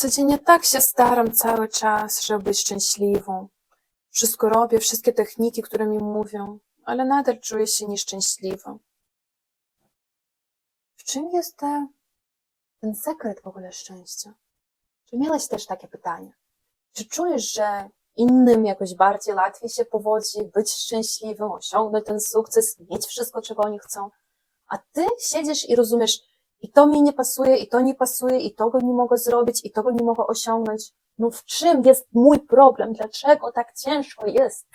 codziennie tak się staram cały czas, żeby być szczęśliwą. Wszystko robię, wszystkie techniki, które mi mówią, ale nadal czuję się nieszczęśliwa. W czym jest te, ten sekret w ogóle szczęścia? Czy miałeś też takie pytanie? Czy czujesz, że innym jakoś bardziej łatwiej się powodzi być szczęśliwym, osiągnąć ten sukces, mieć wszystko, czego oni chcą, a ty siedzisz i rozumiesz, i to mi nie pasuje, i to nie pasuje, i tego nie mogę zrobić, i tego nie mogę osiągnąć. No w czym jest mój problem? Dlaczego tak ciężko jest?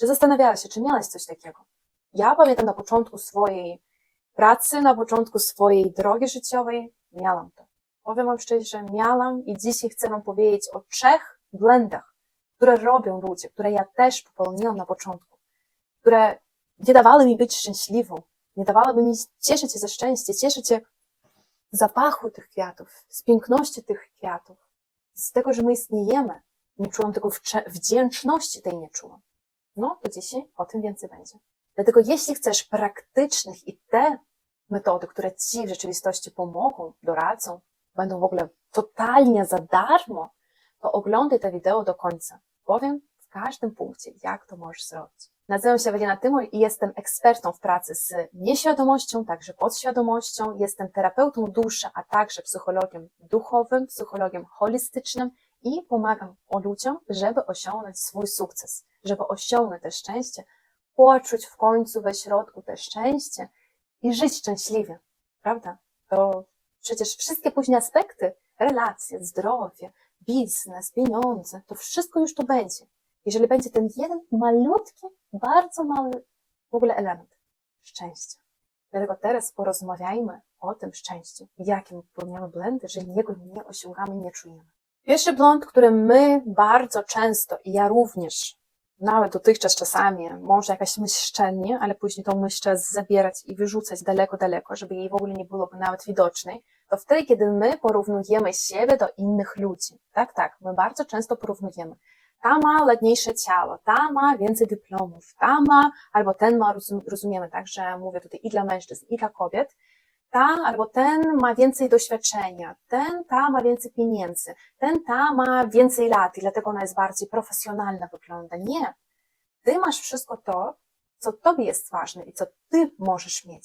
Czy zastanawiałaś się, czy miałaś coś takiego? Ja pamiętam na początku swojej pracy, na początku swojej drogi życiowej, miałam to. Powiem wam szczerze, miałam i dzisiaj chcę wam powiedzieć o trzech błędach, które robią ludzie, które ja też popełniłam na początku, które nie dawały mi być szczęśliwą, nie dawały mi cieszyć się ze szczęścia, cieszyć się zapachu tych kwiatów, z piękności tych kwiatów, z tego, że my istniejemy. Nie czułam tego wdzięczności tej nie czułam. No, to dzisiaj o tym więcej będzie. Dlatego jeśli chcesz praktycznych i te metody, które Ci w rzeczywistości pomogą, doradzą, będą w ogóle totalnie za darmo, to oglądaj to wideo do końca. Powiem w każdym punkcie, jak to możesz zrobić. Nazywam się Ewelina Tymur i jestem ekspertą w pracy z nieświadomością, także podświadomością. Jestem terapeutą duszy, a także psychologiem duchowym, psychologiem holistycznym i pomagam ludziom, żeby osiągnąć swój sukces, żeby osiągnąć te szczęście, poczuć w końcu we środku te szczęście i żyć szczęśliwie, prawda? To przecież wszystkie później aspekty, relacje, zdrowie, biznes, pieniądze, to wszystko już to będzie. Jeżeli będzie ten jeden malutki, bardzo mały w ogóle element szczęścia. Dlatego teraz porozmawiajmy o tym szczęściu. Jakie my popełniamy błędy, że niego nie osiągamy nie czujemy. Pierwszy błąd, który my bardzo często, i ja również, nawet dotychczas czasami, może jakaś myśl szczelnie, ale później tą myśl trzeba zabierać i wyrzucać daleko, daleko, żeby jej w ogóle nie byłoby nawet widocznej, to wtedy, kiedy my porównujemy siebie do innych ludzi. Tak, tak, my bardzo często porównujemy. Ta ma ładniejsze ciało, ta ma więcej dyplomów, ta ma, albo ten ma, rozum- rozumiemy, tak, że mówię tutaj i dla mężczyzn, i dla kobiet, ta albo ten ma więcej doświadczenia, ten, ta ma więcej pieniędzy, ten, ta ma więcej lat i dlatego ona jest bardziej profesjonalna wygląda. Nie. Ty masz wszystko to, co tobie jest ważne i co ty możesz mieć.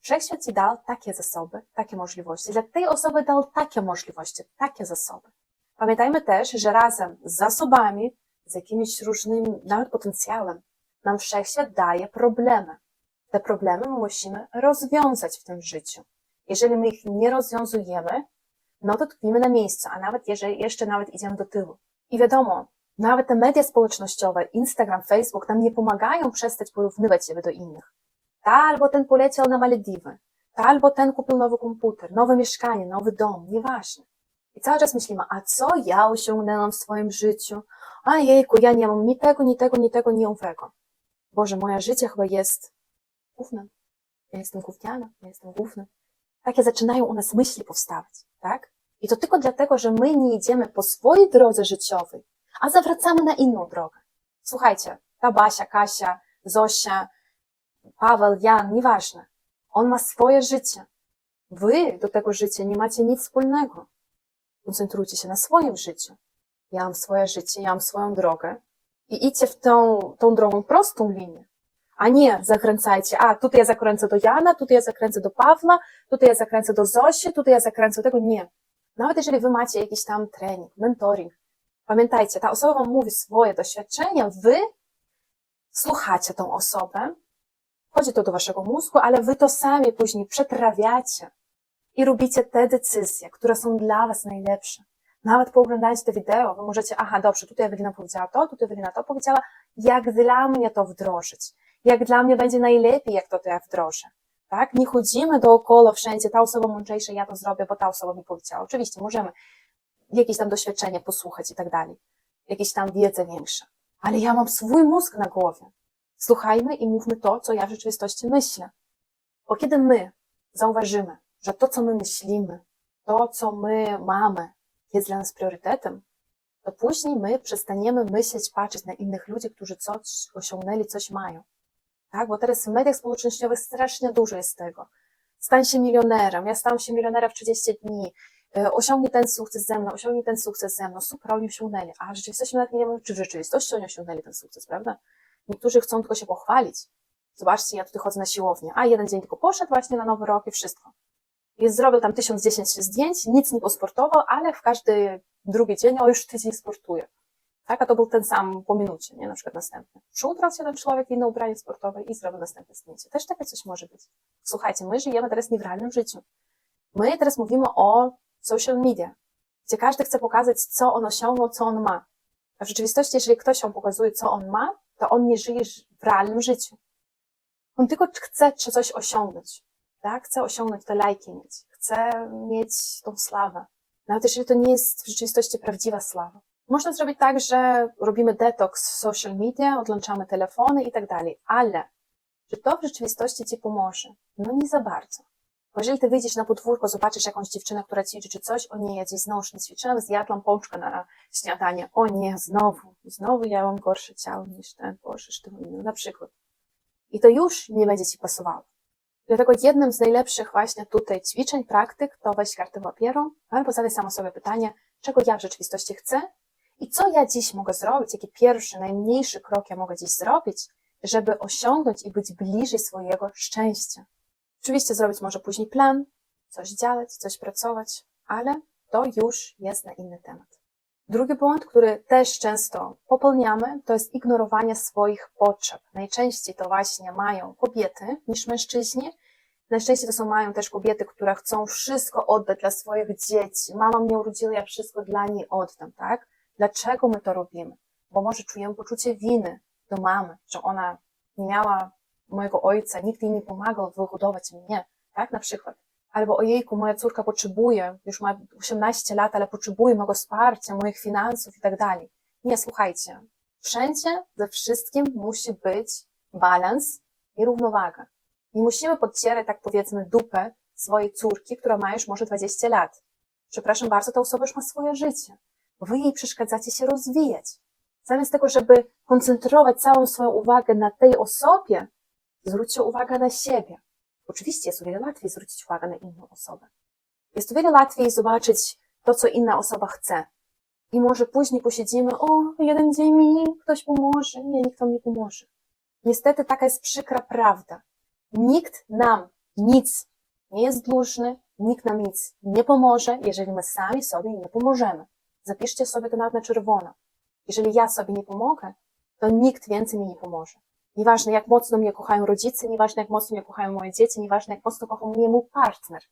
Wszechświat ci dał takie zasoby, takie możliwości. Dla tej osoby dał takie możliwości, takie zasoby. Pamiętajmy też, że razem z zasobami, z jakimś różnym, nawet potencjałem, nam wszechświat daje problemy. Te problemy my musimy rozwiązać w tym życiu. Jeżeli my ich nie rozwiązujemy, no to tkwimy na miejscu, a nawet jeżeli jeszcze nawet idziemy do tyłu. I wiadomo, nawet te media społecznościowe, Instagram, Facebook nam nie pomagają przestać porównywać siebie do innych. Ta albo ten poleciał na Malediwy, ta albo ten kupił nowy komputer, nowe mieszkanie, nowy dom, nieważne. I cały czas myślimy, a co ja osiągnęłam w swoim życiu? A jejku, ja nie mam ni tego, ni tego, ni tego, ni owego. Boże, moje życie chyba jest gównem. Ja jestem gówniana, ja jestem gównem. Takie zaczynają u nas myśli powstawać, tak? I to tylko dlatego, że my nie idziemy po swojej drodze życiowej, a zawracamy na inną drogę. Słuchajcie, ta Basia, Kasia, Zosia, Paweł, Jan, nieważne. On ma swoje życie. Wy do tego życia nie macie nic wspólnego. Koncentrujcie się na swoim życiu. Ja mam swoje życie, ja mam swoją drogę i idźcie w tą, tą drogą prostą linię. A nie zakręcajcie, a tutaj ja zakręcę do Jana, tutaj ja zakręcę do Pawła, tutaj ja zakręcę do Zosi, tutaj ja zakręcę do tego. Nie. Nawet jeżeli wy macie jakiś tam trening, mentoring, pamiętajcie, ta osoba wam mówi swoje doświadczenia, wy słuchacie tą osobę, wchodzi to do waszego mózgu, ale wy to sami później przetrawiacie i robicie te decyzje, które są dla was najlepsze. Nawet pooglądając te wideo, wy możecie, aha, dobrze, tutaj Ewelina powiedziała to, tutaj Ewelina to powiedziała, jak dla mnie to wdrożyć, jak dla mnie będzie najlepiej, jak to, to ja wdrożę. Tak? Nie chodzimy dookoła wszędzie, ta osoba mądrzejsza, ja to zrobię, bo ta osoba mi powiedziała. Oczywiście możemy jakieś tam doświadczenie posłuchać i tak dalej, jakieś tam wiedzę większe, ale ja mam swój mózg na głowie. Słuchajmy i mówmy to, co ja w rzeczywistości myślę. Bo kiedy my zauważymy, że to, co my myślimy, to, co my mamy, jest dla nas priorytetem, to później my przestaniemy myśleć, patrzeć na innych ludzi, którzy coś osiągnęli, coś mają. Tak? Bo teraz w mediach społecznościowych strasznie dużo jest tego. Stań się milionerem. Ja stałam się milionerem w 30 dni. e, osiągnie ten sukces ze mną, osiągnie ten sukces ze mną, super, oni osiągnęli, a w rzeczywistości nawet nie wiemy, czy w rzeczywistości oni osiągnęli ten sukces, prawda? Niektórzy chcą tylko się pochwalić. Zobaczcie, ja tutaj chodzę na siłownię, a jeden dzień tylko poszedł właśnie na nowy rok i wszystko. Zrobił tam 1010 zdjęć, nic nie posportował, ale w każdy drugi dzień, o już tydzień sportuje. Tak, a to był ten sam po minucie, nie? Na przykład następny. Przyszł teraz jeden człowiek inne ubranie sportowe i zrobił następne zdjęcie. Też takie coś może być. Słuchajcie, my żyjemy teraz nie w realnym życiu. My teraz mówimy o social media, gdzie każdy chce pokazać, co on osiągnął, co on ma. A w rzeczywistości, jeżeli ktoś wam pokazuje, co on ma, to on nie żyje w realnym życiu. On tylko chce coś osiągnąć. Tak? Chce osiągnąć te lajki mieć. Chce mieć tą sławę. Nawet jeżeli to nie jest w rzeczywistości prawdziwa sława. Można zrobić tak, że robimy detoks social media, odłączamy telefony i tak dalej, ale czy to w rzeczywistości ci pomoże? No nie za bardzo. Bo jeżeli ty wyjdziesz na podwórko, zobaczysz jakąś dziewczynę, która ćwiczy czy coś, o nie, ja dziś znowu nie ćwiczyłam, zjadłam pączkę na śniadanie, o nie, znowu, znowu ja mam gorsze ciało niż ten, boże, sztywny, na przykład. I to już nie będzie ci pasowało. Dlatego jednym z najlepszych właśnie tutaj ćwiczeń, praktyk, to weź kartę papieru, albo zadaj samo sobie pytanie, czego ja w rzeczywistości chcę i co ja dziś mogę zrobić, jaki pierwszy, najmniejszy krok ja mogę dziś zrobić, żeby osiągnąć i być bliżej swojego szczęścia. Oczywiście zrobić może później plan, coś działać, coś pracować, ale to już jest na inny temat. Drugi błąd, który też często popełniamy, to jest ignorowanie swoich potrzeb. Najczęściej to właśnie mają kobiety niż mężczyźni. Najczęściej to są mają też kobiety, które chcą wszystko oddać dla swoich dzieci. Mama mnie urodziła, ja wszystko dla niej oddam, tak? Dlaczego my to robimy? Bo może czujemy poczucie winy do mamy, że ona nie miała mojego ojca, nikt jej nie pomagał wyhodować mnie, tak? Na przykład. Albo ojejku, moja córka potrzebuje, już ma 18 lat, ale potrzebuje mojego wsparcia, moich finansów i tak dalej. Nie, słuchajcie. Wszędzie ze wszystkim musi być balans i równowaga. Nie musimy podcierać, tak powiedzmy, dupę swojej córki, która ma już może 20 lat. Przepraszam bardzo, ta osoba już ma swoje życie. Wy jej przeszkadzacie się rozwijać. Zamiast tego, żeby koncentrować całą swoją uwagę na tej osobie, zwróćcie uwagę na siebie. Oczywiście jest o wiele łatwiej zwrócić uwagę na inną osobę. Jest o wiele łatwiej zobaczyć to, co inna osoba chce. I może później posiedzimy, o, jeden dzień mi ktoś pomoże. Nie, nikt wam nie pomoże. Niestety taka jest przykra prawda. Nikt nam nic nie jest dłużny, nikt nam nic nie pomoże, jeżeli my sami sobie nie pomożemy. Zapiszcie sobie to na czerwono. Jeżeli ja sobie nie pomogę, to nikt więcej mi nie pomoże. Nieważne, jak mocno mnie kochają rodzice, nieważne, jak mocno mnie kochają moje dzieci, nieważne, jak mocno kocha mnie mój partner.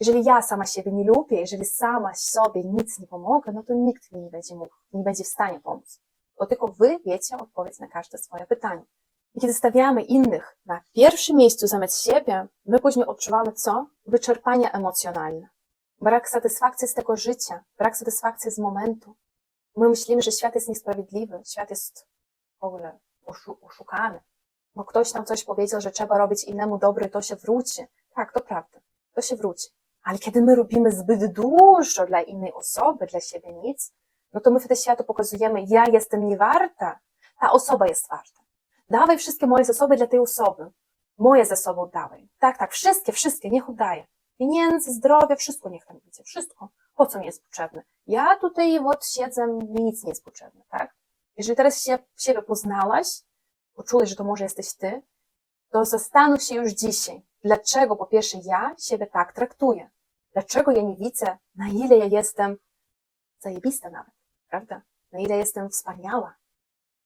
Jeżeli ja sama siebie nie lubię, jeżeli sama sobie nic nie pomogę, no to nikt mi nie będzie mógł, nie będzie w stanie pomóc. Bo tylko wy wiecie odpowiedź na każde swoje pytanie. I kiedy stawiamy innych na pierwszym miejscu zamiast siebie, my później odczuwamy co? Wyczerpanie emocjonalne. Brak satysfakcji z tego życia, brak satysfakcji z momentu. My myślimy, że świat jest niesprawiedliwy, świat jest w ogóle oszukany. Bo ktoś nam coś powiedział, że trzeba robić innemu dobry, to się wróci. Tak, to prawda, to się wróci. Ale kiedy my robimy zbyt dużo dla innej osoby, dla siebie nic, no to my wtedy światu pokazujemy, ja jestem niewarta, ta osoba jest warta. Dawaj wszystkie moje zasoby dla tej osoby. Moje zasoby dawaj. Tak, tak, wszystkie, wszystkie, niech oddaję. Pieniędzy, zdrowie, wszystko niech tam idzie, wszystko. Po co mi jest potrzebne? Ja tutaj вот siedzę, mi nic nie jest potrzebne, tak? Jeżeli teraz się, siebie poznałaś, poczułeś, że to może jesteś ty, to zastanów się już dzisiaj, dlaczego po pierwsze ja siebie tak traktuję. Dlaczego ja nie widzę, na ile ja jestem zajebista nawet, prawda? Na ile jestem wspaniała.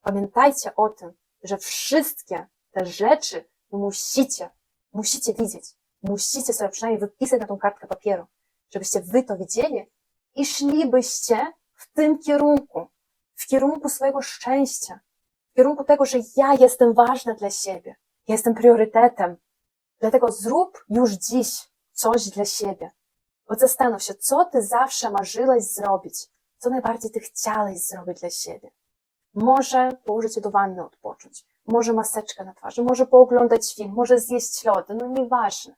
Pamiętajcie o tym, że wszystkie te rzeczy musicie, musicie widzieć. Musicie sobie przynajmniej wypisać na tą kartkę papieru, żebyście wy to widzieli i szlibyście w tym kierunku, w kierunku swojego szczęścia, w kierunku tego, że ja jestem ważna dla siebie, jestem priorytetem. Dlatego zrób już dziś coś dla siebie. Bo zastanów się, co ty zawsze marzyłeś zrobić, co najbardziej ty chciałeś zrobić dla siebie. Może położyć się do wanny odpocząć, może maseczkę na twarzy, może pooglądać film, może zjeść lody, no nieważne.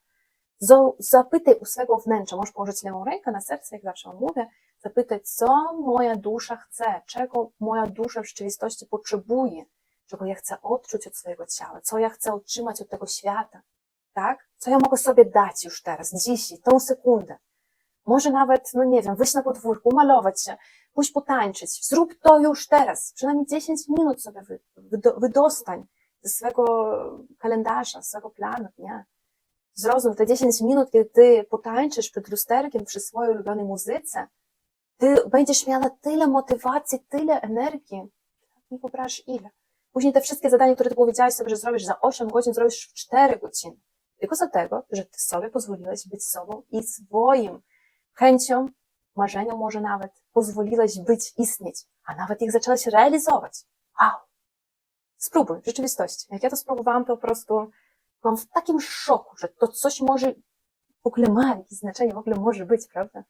Zapytaj u swego wnętrza, możesz położyć lewą rękę na serce, jak zawsze mówię, zapytać, co moja dusza chce, czego moja dusza w rzeczywistości potrzebuje, czego ja chcę odczuć od swojego ciała, co ja chcę otrzymać od tego świata, tak? Co ja mogę sobie dać już teraz, dzisiaj, tą sekundę. Może nawet, no nie wiem, wyjść na podwórku, malować się, pójść potańczyć. Zrób to już teraz. Przynajmniej 10 minut sobie wy, wydo, wydostań ze swego kalendarza, z swego planu dnia. Zrozum, te 10 minut, kiedy ty potańczysz przed lusterkiem przy swojej ulubionej muzyce, ty będziesz miała tyle motywacji, tyle energii. Nie wyobraź ile. Później te wszystkie zadania, które ty powiedziałaś sobie, że zrobisz za 8 godzin, zrobisz w 4 godziny. Tylko dlatego, że ty sobie pozwoliłeś być sobą i swoim chęciom, marzeniom może nawet, pozwoliłeś być, istnieć, a nawet ich zaczęłaś realizować. Wow! Spróbuj w rzeczywistości. Jak ja to spróbowałam, to po prostu byłam w takim szoku, że to coś może w ogóle ma jakieś znaczenie, w ogóle może być, prawda?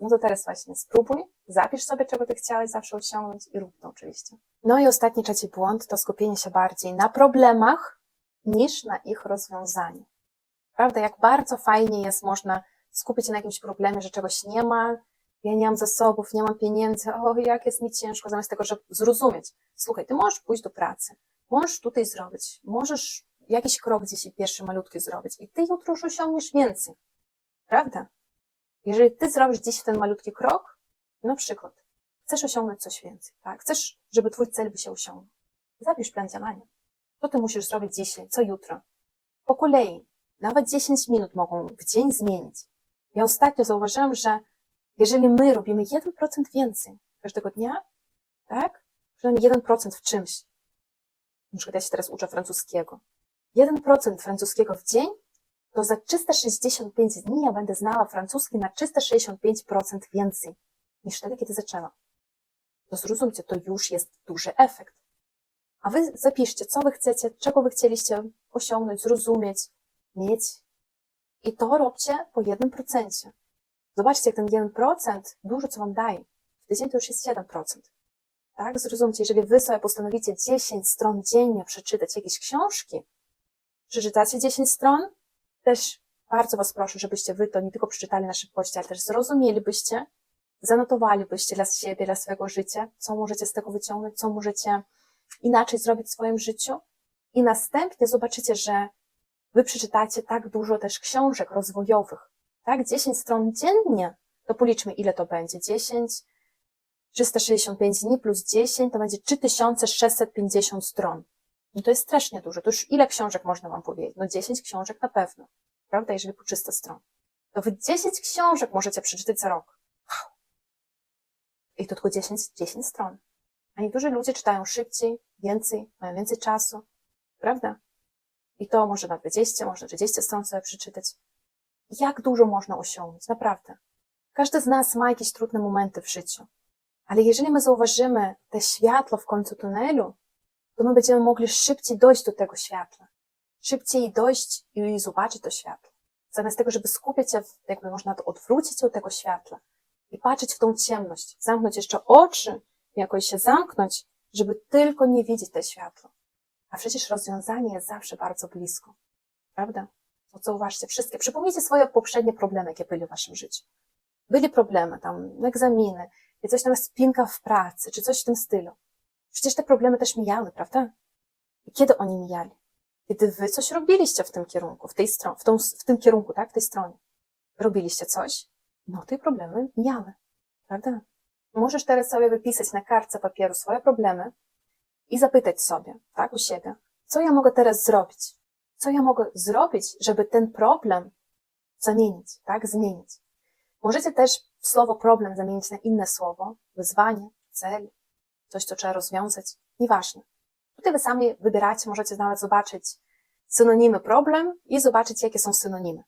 No to teraz właśnie spróbuj, zapisz sobie, czego ty chciałeś zawsze osiągnąć i rób to oczywiście. No i ostatni, trzeci błąd to skupienie się bardziej na problemach niż na ich rozwiązaniu. Prawda? Jak bardzo fajnie jest można skupić się na jakimś problemie, że czegoś nie ma, ja nie mam zasobów, nie mam pieniędzy, o, jak jest mi ciężko, zamiast tego, żeby zrozumieć. Słuchaj, ty możesz pójść do pracy, możesz tutaj zrobić, możesz jakiś krok gdzieś pierwszy malutki zrobić i ty jutro już osiągniesz więcej. Prawda? Jeżeli ty zrobisz dziś ten malutki krok, na przykład chcesz osiągnąć coś więcej, tak? Chcesz, żeby twój cel by się osiągnął. Zapisz plan działania. Co ty musisz zrobić dzisiaj, co jutro? Po kolei. Nawet 10 minut mogą w dzień zmienić. Ja ostatnio zauważyłam, że jeżeli my robimy 1% więcej każdego dnia, tak? Przynajmniej 1% w czymś. Na przykład ja się teraz uczę francuskiego. 1% francuskiego w dzień to za 365 dni ja będę znała francuski na 365% więcej niż wtedy, kiedy zaczęłam. To zrozumcie, to już jest duży efekt. A wy zapiszcie, co wy chcecie, czego wy chcieliście osiągnąć, zrozumieć, mieć. I to róbcie po 1%. Zobaczcie, jak ten 1% dużo co wam daje. W tydzień to już jest 7%. Tak? Zrozumcie, jeżeli wy sobie postanowicie 10 stron dziennie przeczytać jakieś książki, przeczytacie 10 stron, też bardzo Was proszę, żebyście Wy to nie tylko przeczytali na szybkości, ale też zrozumielibyście, zanotowalibyście dla siebie, dla swojego życia, co możecie z tego wyciągnąć, co możecie inaczej zrobić w swoim życiu. I następnie zobaczycie, że Wy przeczytacie tak dużo też książek rozwojowych, tak? 10 stron dziennie, to policzmy, ile to będzie. 10, 365 dni plus 10 to będzie 3650 stron. No to jest strasznie dużo. To już ile książek można Wam powiedzieć? No 10 książek na pewno. Prawda? Jeżeli po 300 stron. To Wy 10 książek możecie przeczytać za rok. I to tylko 10, 10 stron. A niektórzy ludzie czytają szybciej, więcej, mają więcej czasu. Prawda? I to może na 20, może 30 stron sobie przeczytać. Jak dużo można osiągnąć? Naprawdę. Każdy z nas ma jakieś trudne momenty w życiu. Ale jeżeli my zauważymy te światło w końcu tunelu, to my będziemy mogli szybciej dojść do tego światła. Szybciej dojść i zobaczyć to światło. Zamiast tego, żeby skupiać się, jakby można to odwrócić od tego światła i patrzeć w tą ciemność, zamknąć jeszcze oczy, jakoś się zamknąć, żeby tylko nie widzieć te światło. A przecież rozwiązanie jest zawsze bardzo blisko. Prawda? To zauważcie wszystkie. Przypomnijcie swoje poprzednie problemy, jakie były w waszym życiu. Byli problemy, tam egzaminy, coś tam spinka w pracy, czy coś w tym stylu. Przecież te problemy też mijały, prawda? I kiedy oni mijali? Kiedy wy coś robiliście w tym kierunku, w tej stronie, w, tą, w tym kierunku, tak, w tej stronie. Robiliście coś, no te problemy mijały, prawda? Możesz teraz sobie wypisać na kartce papieru swoje problemy i zapytać sobie, tak, u siebie, co ja mogę teraz zrobić? Co ja mogę zrobić, żeby ten problem zamienić, tak, zmienić? Możecie też słowo problem zamienić na inne słowo, wyzwanie, cel, coś, co trzeba rozwiązać, nieważne. Tutaj wy sami wybieracie, możecie nawet zobaczyć synonimy problem i zobaczyć, jakie są synonimy.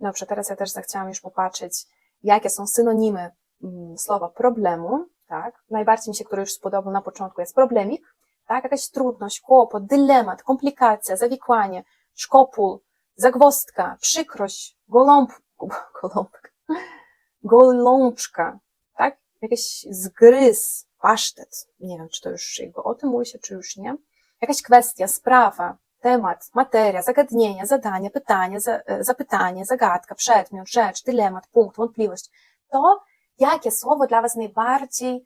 Dobrze, teraz ja też zachciałam już popatrzeć, jakie są synonimy mm, słowa problemu, tak? Najbardziej mi się, który już spodobał na początku, jest problemik, tak? Jakaś trudność, kłopot, dylemat, komplikacja, zawikłanie, szkopul, zagwozdka, przykrość, goląb, goląbka, golączka, tak? Jakiś zgryz, pasztet. Nie wiem, czy to już jakby o tym mówi się, czy już nie. Jakaś kwestia, sprawa, temat, materia, zagadnienie, zadanie, pytanie, za, zapytanie, zagadka, przedmiot, rzecz, dylemat, punkt, wątpliwość. To, jakie słowo dla Was najbardziej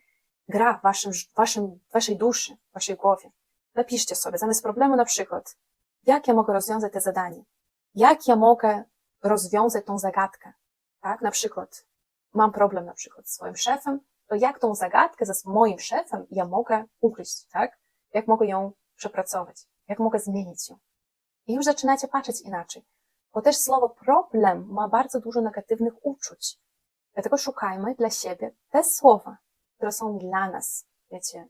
gra w waszym, waszym, waszej duszy, w waszej głowie. Napiszcie sobie, zamiast problemu na przykład, jak ja mogę rozwiązać te zadanie? Jak ja mogę rozwiązać tą zagadkę? Tak, na przykład, mam problem na przykład z swoim szefem, to jak tą zagadkę ze moim szefem ja mogę ugryźć, tak? Jak mogę ją przepracować? Jak mogę zmienić ją? I już zaczynacie patrzeć inaczej. Bo też słowo problem ma bardzo dużo negatywnych uczuć. Dlatego szukajmy dla siebie te słowa, które są dla nas, wiecie,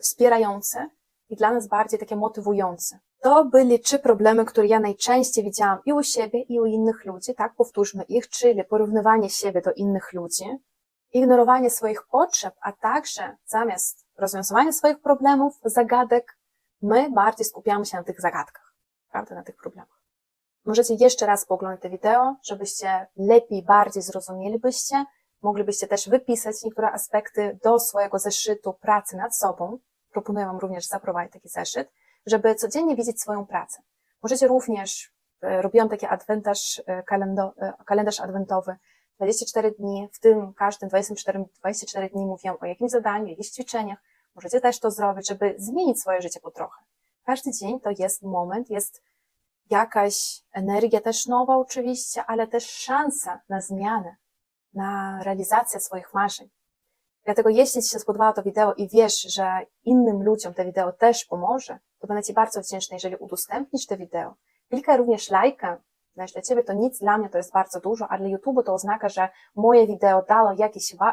wspierające i dla nas bardziej takie motywujące. To byli trzy problemy, które ja najczęściej widziałam i u siebie, i u innych ludzi, tak? Powtórzmy ich, czyli porównywanie siebie do innych ludzi, ignorowanie swoich potrzeb, a także zamiast rozwiązywania swoich problemów, zagadek, my bardziej skupiamy się na tych zagadkach, prawda, na tych problemach. Możecie jeszcze raz pooglądać te wideo, żebyście lepiej, bardziej zrozumielibyście, moglibyście też wypisać niektóre aspekty do swojego zeszytu pracy nad sobą. Proponuję Wam również zaprowadzić taki zeszyt, żeby codziennie widzieć swoją pracę. Możecie również, e, robiłam taki adwentarz, e, e, kalendarz adwentowy, 24 dni, w tym każdym 24, 24 dni mówię o jakimś zadaniu, jakichś ćwiczeniach. Możecie też to zrobić, żeby zmienić swoje życie po trochę. Każdy dzień to jest moment, jest jakaś energia też nowa oczywiście, ale też szansa na zmianę, na realizację swoich marzeń. Dlatego jeśli Ci się spodobało to wideo i wiesz, że innym ludziom to wideo też pomoże, to będę Ci bardzo wdzięczna, jeżeli udostępnisz to wideo. Klikaj również lajka. Znaczy, dla Ciebie to nic, dla mnie to jest bardzo dużo, a dla YouTube to oznacza, że moje wideo dało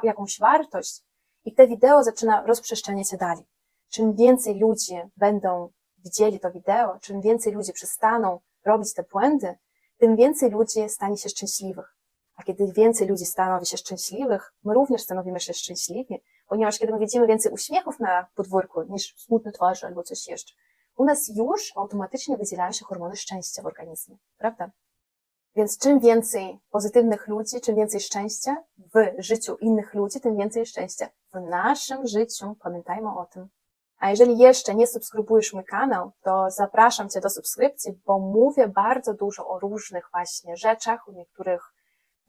jakąś wartość i te wideo zaczyna rozprzestrzeniać się dalej. Czym więcej ludzi będą widzieli to wideo, czym więcej ludzi przestaną robić te błędy, tym więcej ludzi stanie się szczęśliwych. A kiedy więcej ludzi stanowi się szczęśliwych, my również stanowimy się szczęśliwi, ponieważ kiedy my widzimy więcej uśmiechów na podwórku niż smutne twarze albo coś jeszcze, u nas już automatycznie wydzielają się hormony szczęścia w organizmie, prawda? Więc czym więcej pozytywnych ludzi, czym więcej szczęścia w życiu innych ludzi, tym więcej szczęścia w naszym życiu. Pamiętajmy o tym. A jeżeli jeszcze nie subskrybujesz mój kanał, to zapraszam Cię do subskrypcji, bo mówię bardzo dużo o różnych właśnie rzeczach, o niektórych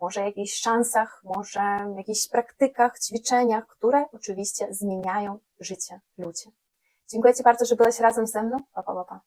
może jakichś szansach, może jakichś praktykach, ćwiczeniach, które oczywiście zmieniają życie ludzi. Dziękuję Ci bardzo, że byłeś razem ze mną. Pa, pa, pa.